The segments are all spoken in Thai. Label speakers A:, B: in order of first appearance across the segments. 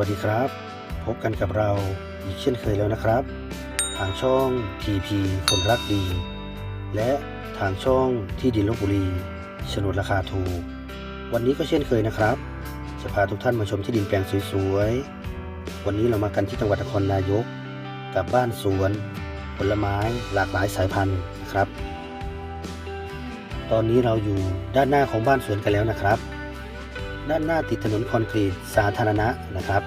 A: วัสดีครับ พบกันกับเราอีกเช่นเคยแล้วนะครับ ทางช่อง TP คนรักดี และทางช่องที่ดินลบบุรีโฉนดราคาถูก วันนี้ก็เช่นเคยนะครับ จะพาทุกท่านมาชมที่ดินแปลงสวยๆ วันนี้เรามากันที่จังหวัดนครนายก กับบ้านสวน ผลไม้หลากหลายสายพันธุ์นะครับ ตอนนี้เราอยู่ด้านหน้าของบ้านสวนกันแล้วนะครับ ด้านหน้าติดถนนคอนกรีตสาธารณะนะครับ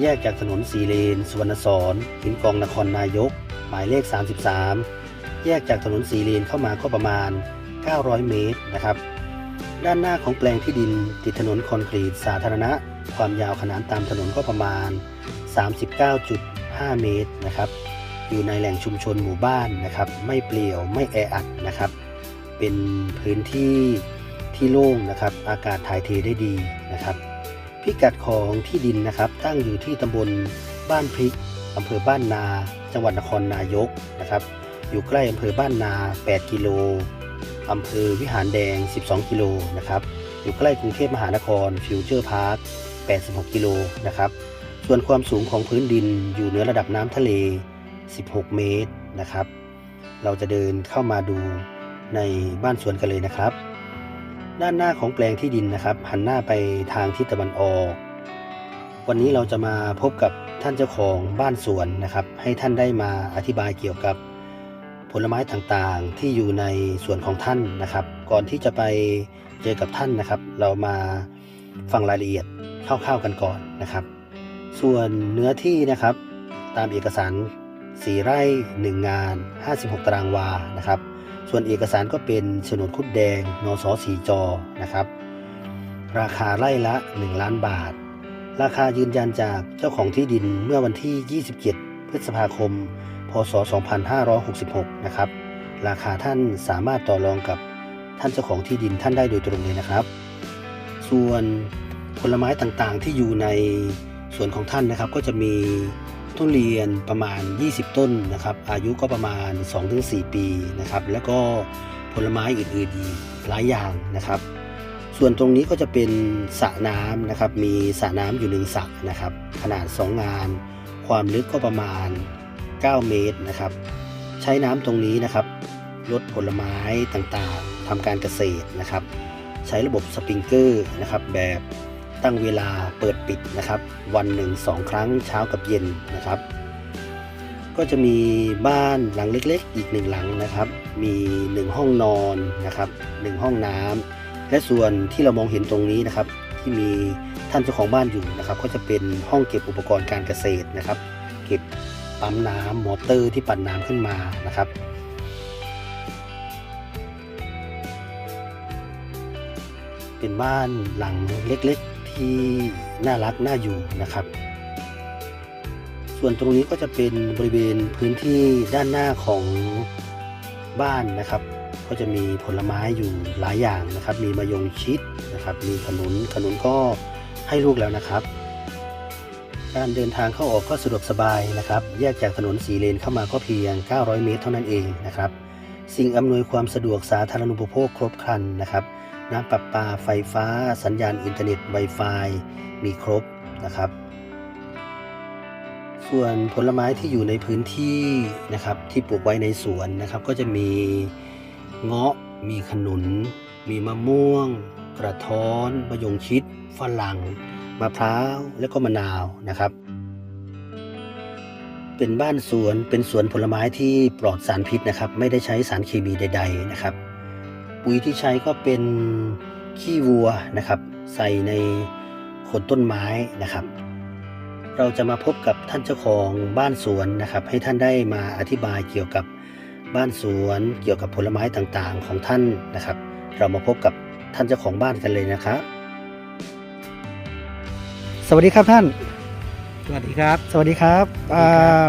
A: แยกจากถนนสีเลน สุวรรณสอนหินกองนครนายก หมายเลข 33 แยกจากถนนสีเลนเข้ามาก็ประมาณ 900 เมตรนะครับ ด้านหน้าของแปลงที่ดินติดถนนคอนกรีตสาธารณะ ความยาวขนานตามถนนก็ประมาณ 39.5 เมตรนะครับ อยู่ในแหล่งชุมชนหมู่บ้านนะครับ ไม่เปลี่ยวไม่แออัดนะครับ เป็นพื้นที่ ที่โล่งนะครับอากาศถ่ายเทได้ดีนะครับ พิกัดของที่ดินนะครับ ตั้งอยู่ที่ตำบลบ้านพริกอำเภอบ้านนา จังหวัดนครนายกนะครับ อยู่ใกล้อำเภอบ้านนา 8 กิโลอำเภอวิหารแดง 12 กิโลนะครับ อยู่ใกล้กรุงเทพมหานครฟิวเจอร์พาร์ค 86 กิโลนะครับ ส่วนความสูงของพื้นดินอยู่เหนือระดับน้ำทะเล 16 เมตรนะครับ เราจะเดินเข้ามาดูในบ้านสวนกันเลยนะครับ ด้านหน้าของแปลงที่ดินนะครับ หันหน้าไปทางทิศตะวันออก วันนี้เราจะมาพบกับท่านเจ้าของบ้านสวนนะครับ ให้ท่านได้มาอธิบายเกี่ยวกับผลไม้ต่างๆที่อยู่ในสวนของท่านนะครับ ก่อนที่จะไปเจอกับท่านนะครับ เรามาฟังรายละเอียดคร่าวๆกันก่อนนะครับ ส่วนเนื้อที่นะครับ ตามเอกสาร 4 ไร่ 1 งาน 56 ตารางวานะครับ ส่วนเอกสารก็เป็นโฉนดคุดแดง นสสีจอนะครับ ราคาไร่ละ 1 ล้านบาท ราคายืนยันจากเจ้าของที่ดินเมื่อวันที่ 27 พฤษภาคม พศ 2566 นะครับ ราคาท่านสามารถต่อรองกับท่านเจ้าของที่ดินท่านได้โดยตรงเลยนะครับ ส่วนผลไม้ต่างๆที่อยู่ในสวนของท่านนะครับ ก็จะมี ทุเรียนประมาณ 20 ต้นนะครับ อายุก็ประมาณ 2-4 ปีนะครับ แล้วก็ผลไม้อื่นๆอีกหลายอย่างนะครับ ส่วนตรงนี้ก็จะเป็นสระน้ำนะครับ มีสระน้ำอยู่หนึ่งสระนะครับ ขนาด 2 งาน ความลึกก็ประมาณ 9 เมตรนะครับ ใช้น้ำตรงนี้นะครับลดผลไม้ต่างๆทำการเกษตรนะครับ ใช้ระบบสปริงเกอร์นะครับแบบ ตั้งเวลาเปิดปิดนะครับ วันหนึ่งสองครั้งเช้ากับเย็นนะครับ ก็จะมีบ้านหลังเล็กๆ อีกหนึ่งหลังนะครับ มีหนึ่งห้องนอนนะครับหนึ่งห้องน้ำและส่วนที่เรามองเห็นตรงนี้นะครับ ที่มีท่านเจ้าของบ้านอยู่นะครับ ก็จะเป็นห้องเก็บอุปกรณ์การเกษตรนะครับ เก็บปั๊มน้ำมอเตอร์ที่ปั่นน้ำขึ้นมานะครับเป็นบ้านหลังเล็กๆ ที่น่ารักน่าอยู่นะครับ ส่วนตรงนี้ก็จะเป็นบริเวณพื้นที่ด้านหน้าของบ้านนะครับ ก็จะมีผลไม้อยู่หลายอย่างนะครับ มีมะยงชิดนะครับ มีขนุนขนุนก็ให้ลูกแล้วนะครับ การเดินทางเข้าออกก็สะดวกสบายนะครับ แยกจากถนนสีเลนเข้ามาก็เพียง 900 เมตรเท่านั้นเองนะครับ สิ่งอำนวยความสะดวกสาธารณูปโภคครบครันนะครับ น้ำประปาไฟฟ้า สัญญาณอินเทอร์เน็ต Wi-Fi มีครบนะครับ ส่วนผลไม้ที่อยู่ในพื้นที่นะครับที่ปลูกไว้ในสวนนะครับ ก็จะมีเงาะ มีขนุน มีมะม่วง กระท้อนมะยงชิดฝรั่งมะพร้าวและก็มะนาวนะครับ เป็นบ้านสวนเป็นสวนผลไม้ที่ปลอดสารพิษนะครับ ไม่ได้ใช้สารเคมีใด ๆนะครับ ปุ๋ยที่ใช้ก็เป็นขี้วัวนะครับ ใส่ในโคนต้นไม้นะครับ เราจะมาพบกับท่านเจ้าของบ้านสวนนะครับ ให้ท่านได้มาอธิบายเกี่ยวกับบ้านสวนเกี่ยวกับผลไม้ต่างๆ ของท่านนะครับ เรามาพบกับท่านเจ้าของบ้านกันเลยนะครับ สวัสดีครับท่าน
B: สวัสดีครับ
A: สวัสดีครับ
B: สวัสดีครับ
A: อ่า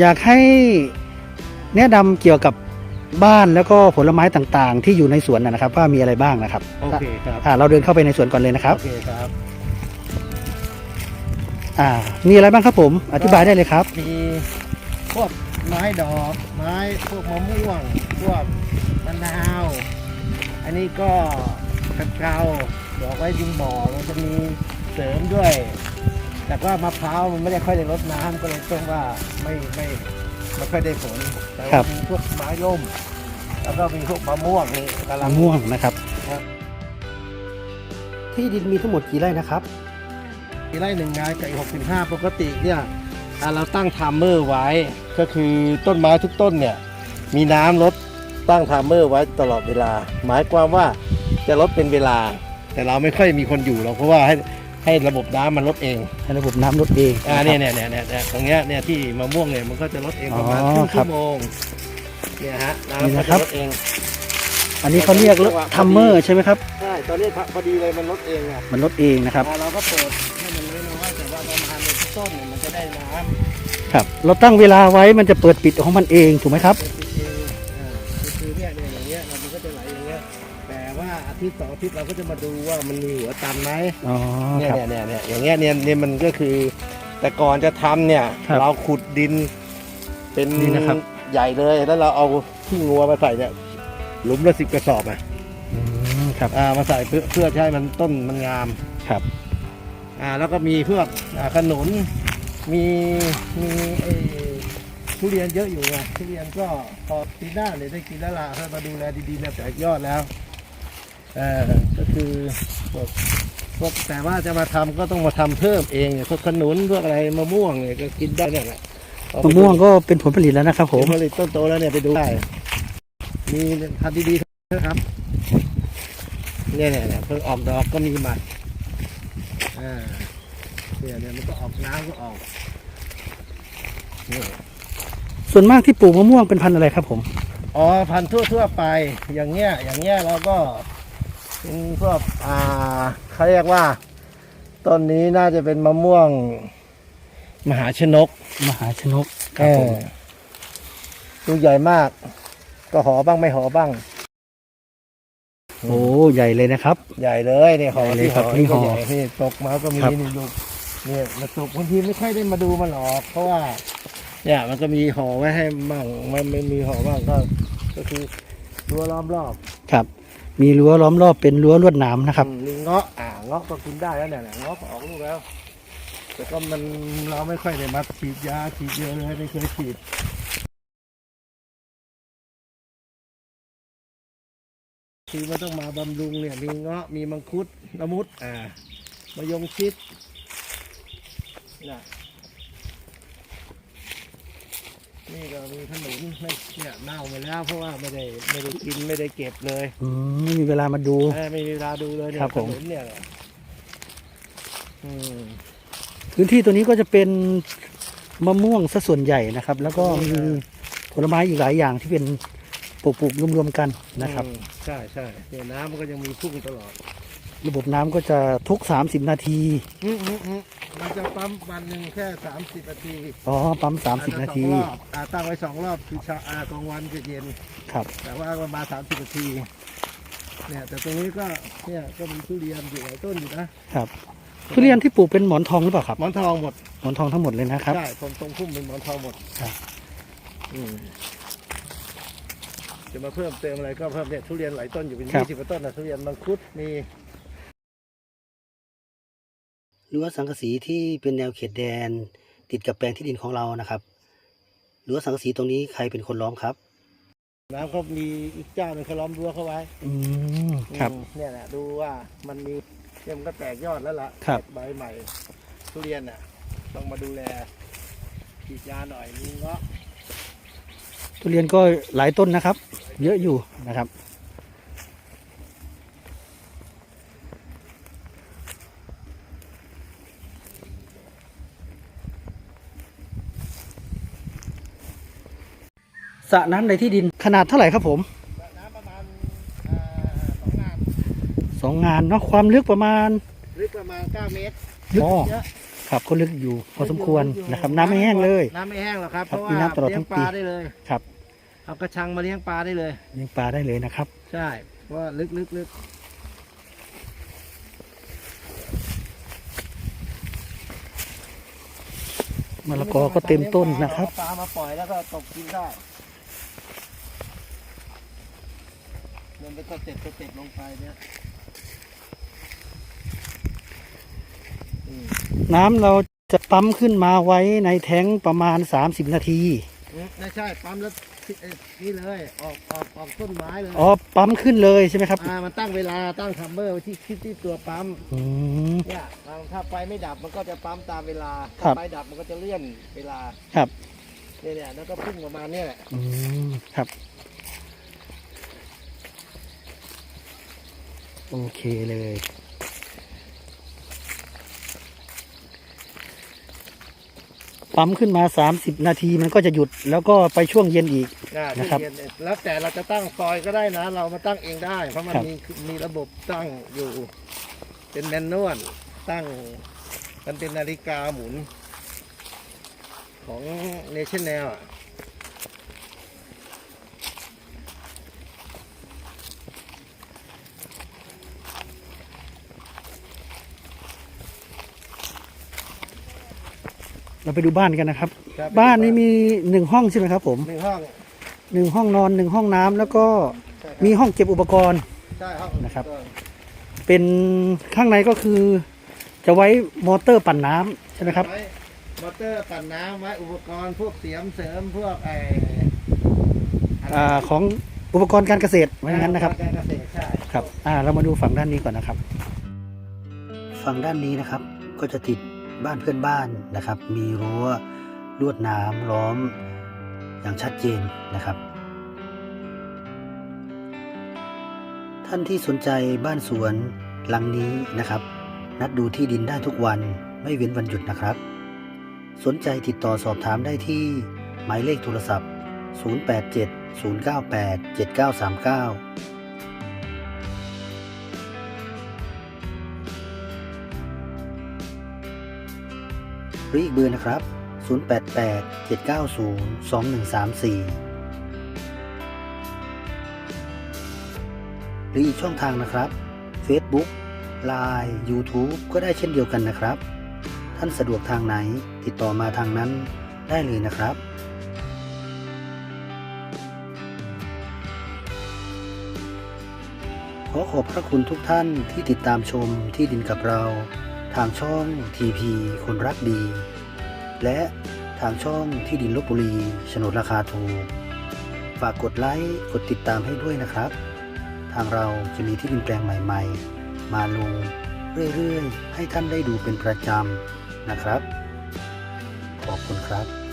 A: อยากให้แนะนำเกี่ยวกับ บ้านแล้วก็ผลไม้ต่างๆ ที่อยู่ในสวนนะนะครับ ว่ามีอะไรบ้างนะครับ
B: โอเคครับ
A: อ่าเราเดินเข้าไปในสวนก่อนเลยนะครับ
B: โอเคครับ
A: อ่ามีอะไรบ้างครับผมอธิบายได้เลยครับ
B: มีพวกไม้ดอก ไม้พวกมะม่วง พวกมะนาว อันนี้ก็กระเกราดอกไว้ดินบ่อมันจะมีเสริมด้วย แต่ว่ามะพร้าวมันไม่ได้ค่อยได้รดน้ำก็เลยต้องว่าไม่ไม่ ไม่ค่อยได้ผลแต่
C: ครั
B: ว่า
C: บ
B: มีพวกไม้ร่ม แล้วก็มีพวกมะม่วงนี่กำลั
C: มะ
B: ง
C: ม่วงนะครับ
B: ครับ
C: ที่ดินมีทั้งหมดกี่ไร่นะครับ
B: มีไร่หนึ่งงานกับอีกหกสิบห้าปกติเนี่ยอ่าเราตั้งไทม์เมอร์ไว้ ก็คือต้นไม้ทุกต้นเนี่ยมีน้ำลดตั้งไทม์เมอร์ไว้ตลอดเวลา หมายความว่าจะลดเป็นเวลา แต่เราไม่ค่อยมีคนอยู่หรอกเพราะว่าให้ ให้ระบบน้ำมันลดเอง
C: ให้ระบบน้ำลดเอง
B: อ่าะ
C: ครับ
B: เนี่ยเนี่ยเนี่ยเนี่ยเนี่ยตรงเนี้ยเนี่ยที่มะม่วงเนี่ยมันก็จะลดเองประมาณ
C: อ๋อ
B: ครึ่ง
C: ครั
B: ชั่
C: บ
B: วโมงเนี่ยฮะ
C: นี่
B: น้ำก็
C: นะครั
B: จะ
C: บ
B: ลดเอง
C: อันนี้เขาเรียกรถทัมเมอร์ใช่ไหมครับ
B: ใช่ตอนนี้พอดีเลยมันลดเองอะ
C: มันลดเองนะครับ
B: อ่าเราก็เปิดให้มันน้อยๆแต่ว่าประมาณในต้นเนี่ยมันจะได้น้ำ
C: ครับ เราตั้งเวลาไว้มันจะเปิดปิดของมันเองถูกไหมครับ
B: เทิตย์สองอาทิตย์เราก็จะมาดูว่ามันมีหัวตันไหม
C: อ๋อ
B: เนี่ย
C: ครับ
B: เนี่ยเนี่ยเนี่ยอย่างเงี้ยเนี่ยเนี่ยมันก็คือ แต่ก่อนจะทำเนี่ย
C: ครับ
B: เราขุดดิน เป็น
C: นี่นะครับ
B: ใหญ่เลยแล้วเราเอาขี้งัวมาใส่เนี่ยหลุมละสิบกระสอบอะ
C: อืมครับ
B: อ่ามาใส่เพื่อเพื่อให้มันต้นมันงาม
C: ครับ
B: อ่าแล้วก็มีพวกอ่าขนุนมีมีไอ้ทุเรียนเยอะอยู่ไงทุเรียนก็พอปีหน้าเนี่ยได้กินแล้วล่ะถ้ามาดูแลดีๆเนี่ยแตกยอดแล้ว เออก็คือพวกพวกแต่ว่าจะมาทำก็ต้องมาทำเพิ่มเองเนี่ยพวกขนุนพวกอะไรมะม่วงเนี่ยก็กินได้เนี่ยแหละเอาไป
C: มะม่วงก็เป็นผลผลิตแล้วนะครับผ
B: ผมมผลิตต้นโตแล้วเนี่ยไปดูได้มีพันธุ์ดีๆนะครับเนี่ยเนี่ยเนี่ยเพิ่งออกดอกก็มีหมัดอ่าเนี่ยเนี่ยมันก็ออกน้ำก็ออกนี่
C: ส่วนมากที่ปลูกมะม่วงเป็นพันธุ์อะไรครับผม
B: อ๋อ พันธุ์ทั่วทั่วๆไป อย่างเงี้ย อย่างเงี้ยเราก็ เป็นพวกอ่าเขาเรียกว่า ต้นนี้น่าจะเป็นมะม่วง มหาชนก
C: มหาชนกครับผม
B: เออลูกใหญ่มาก ก็หอบ้างไม่หอบ้าง
C: โอ้ใหญ่เลยนะครับ
B: ใหญ่เลยเนี่ยหอ
C: ใหญ่เลย
B: ที่
C: ครับ
B: หอ
C: นี่
B: นี่ก็
C: หอ
B: ใหญ่นี่ตกมาก็มี
C: ครับ
B: นี่ลูกเนี่ยมาตกบางทีไม่ค่อยได้มาดูมันหรอกเพราะว่า เนี่ยมันก็มีหอไว้ให้บ้างมันไม่มีหอบ้างก็ ก็คือรั้วล้อมรอบ
C: ครับ มีรั้วล้อมรอบเป็นรั้วลวดหนามนะครับ
B: อืมมีเงาะอ่าเงาะก็กินได้แล้วเนี่ยเนี่ยเงาะก็ออกลูกแล้ว แต่ก็มันเราไม่ค่อยได้มาฉีดยาฉีดเยอะเลยไม่เคยฉีดคือมันต้องมาบำรุงเนี่ย มีเงาะมีมังคุดละมุดอ่ามะยงชิดนะ นี่ก็มีขนุนไม่เนี่ยเน่าไปแล้ว เพราะว่าไม่ได้ไม่ได้กินไม่ได้เก็บเลย
C: อืมไม่มีเวลามาดู
B: เออไม่มีเวลาดูเลยเนี่ย
C: ครับผม
B: ขนุนเนี่ยแหละอืม
C: พื้นที่ตัวนี้ก็จะเป็นมะม่วงซะส่วนใหญ่นะครับ แล้วก็มีผลไม้อีกหลายอย่างที่เป็นปลูกๆรวมๆกันนะครับ
B: อืมใช่ใช่เนี่ยน้ำมันก็ยังมีพุ่งตลอด
C: ระบบน้ำก็จะทุก 30 นาที
B: อืมอืมอืมมันจะปั๊มวันหนึ่งแค่สามสิบนาที
C: อ๋อ ปั๊ม 30 นาที
B: อ่สองรอบอ่าตั้งไว้สองรอบคือเช้าอ่ากลางวันกับเย็น
C: ครับ
B: แต่ว่าประมาณสามสิบนาที เนี่ย แต่ตรงนี้ก็เนี่ยก็มีทุเรียนอยู่หลายต้นอยู่นะครับ
C: ทุเรียนที่ปลูกเป็นหมอนทองหรือเปล่าครับ
B: หมอนทองหมด
C: หมอนทองทั้งหมดเลยนะครับ
B: ใช่ตรงตรงพุ่มเป็นหมอนทองหมด
C: ครับ
B: อืมจะมาเพิ่มเติมอะไรก็เพิ่มเนี่ยทุเรียนหลายต้นอยู่เป็น
C: ครับ
B: ยี่สิบกว่าต้นนะทุเรียนมังคุดมี
C: รั้วสังกะสีที่เป็นแนวเขตแดน ติดกับแปลงที่ดินของเรานะครับรั้วสังกะสีตรงนี้ใครเป็นคนล้อมครับ
B: น้ำก็มีอีกเจ้าหนึงเขาล้อมรั้วเข้าไว้
C: อืมครับ
B: อืมเนี่ยแหละดูว่ามันมีเนี่ยมันก็แตกยอดแล้วล่ะ
C: ครับ
B: ใบใหม่ทุเรียนน่ะ ต้องมาดูแลฉีดยาหน่อยมีเงาะ
C: ทุเรียนก็หลายต้นนะครับ เยอะอยู่นะครับ ระน้ำในที่ดินขนาดเท่าไหร่ครับผม
B: น้ำประมาณอ่าสองงาน
C: สองงานเนาะความลึกประมาณ
B: ลึกประมาณเก้าเมตร
C: ลึก
B: เยอะ
C: ครับก็ลึกอยู่พอสมควรนะครับ น้ำไม่แห้งเลย
B: น้ำไม่แห้งหรอกครับ
C: ค
B: เพ
C: รับ
B: ราะว่า
C: มีน้ำตลอด
B: เลี้ย
C: ทั้
B: ง
C: ง
B: ป
C: ปี
B: ลาได้เลย
C: ครับ
B: เอากระชังมาเลี้ยงปลาได้เลย
C: เลี้ยงปลาได้เลยนะครับ
B: ใช่เพราะว่าลึกลึกลึก
C: มะละกอก็เต็มต้นนะครับ
B: เอาปลามาปล่อยแล้วก็ตกกินได้ มันเป็นสเต็ปสเต็ปลงไปเนี่ยอืม
C: น้ำเรา
A: จะปั๊มขึ้นมาไว้ในแท้งประมาณ 30 นาที
B: ไม่ใช่ปั๊มแล้วเอ่อนี่เลยออกออกออกต้นไม้เลย
A: อ๋อปั๊มขึ้นเลยใช่ไหมครับ
B: อ่ามันตั้งเวลาตั้งทัมเมอร์ไว้ที่ที่ที่ตัวปั๊ม
A: อืม
B: เนี่ยถ้าไฟไม่ดับมันก็จะปั๊มตามเวลา
A: ครั
B: ถ้า
A: บ
B: ไฟดับมันก็จะเลื่อนเวลา
A: ครับ
B: เนี่ยเนี่ยแล้วก็พุ่งประมาณเนี้แหละ
A: อืมครับ โอเคเลย ปั๊มขึ้นมา 30 นาทีมันก็จะหยุดแล้วก็ไปช่วงเย็นอีก
B: อ่า
A: นะครับ
B: ที่เย็นเนี่ยแล้วแต่เราจะตั้งซอยก็ได้นะ เรามาตั้งเองได้ เพราะมัน
A: ครับ
B: มีมีระบบตั้งอยู่ เป็นแมนนวลตั้งมันเป็นนาฬิกาหมุน ของเนชั่นแนล
A: เราไปดูบ้านกันนะครับบ้านนี้มีหนึ่งห้องใช่ไหมครับ ผม
B: หนึ่งห้อง
A: หนึ่งห้องนอนหนึ่งห้องน้ำแล้วก็
B: ใช่
A: มีห้องเก็บอุปกรณ์
B: ใช่ห้อง
A: นะครับ เป็นข้างในก็คือ จะไว้มอเตอร์ปั่นน้ำใช่ไหมครับ
B: ไว้มอเตอร์ปั่นน้ำไว้อุปกรณ์พวกเสียมเสริมพวกไอ
A: อ่าของอุปกรณ์การเกษตรไว้อย่างนั้นนะครับ
B: การเกษตรใช่
A: ครับ อ่า เรามาดูฝั่งด้านนี้ก่อนนะครับ ฝั่งด้านนี้นะครับ ก็จะติด บ้านเพื่อนบ้านนะครับ มีรั้วลวดน้ำล้อมอย่างชัดเจนนะครับ ท่านที่สนใจบ้านสวนหลังนี้นะครับ นัดดูที่ดินได้ทุกวันไม่เว้นวันหยุดนะครับ สนใจติดต่อสอบถามได้ที่ หมายเลขโทรศัพท์ 087 098 7939 รืออีกเบอร์นะครับ 088 790 2134 หรืออีกช่องทางนะครับ Facebook Line YouTube ก็ได้เช่นเดียวกันนะครับ ท่านสะดวกทางไหนติดต่อมาทางนั้นได้เลยนะครับ ขอขอบพระคุณทุกท่านที่ติดตามชมที่ดินกับเรา ทางช่อง TP คนรักดี และทางช่องที่ดินลบบุรีโฉนดราคาถูก ฝากกดไลค์ กดติดตามให้ด้วยนะครับ ทางเราจะมีที่ดินแปลงใหม่ ๆ มาลงเรื่อยๆ ให้ท่านได้ดูเป็นประจำนะครับ ขอบคุณครับ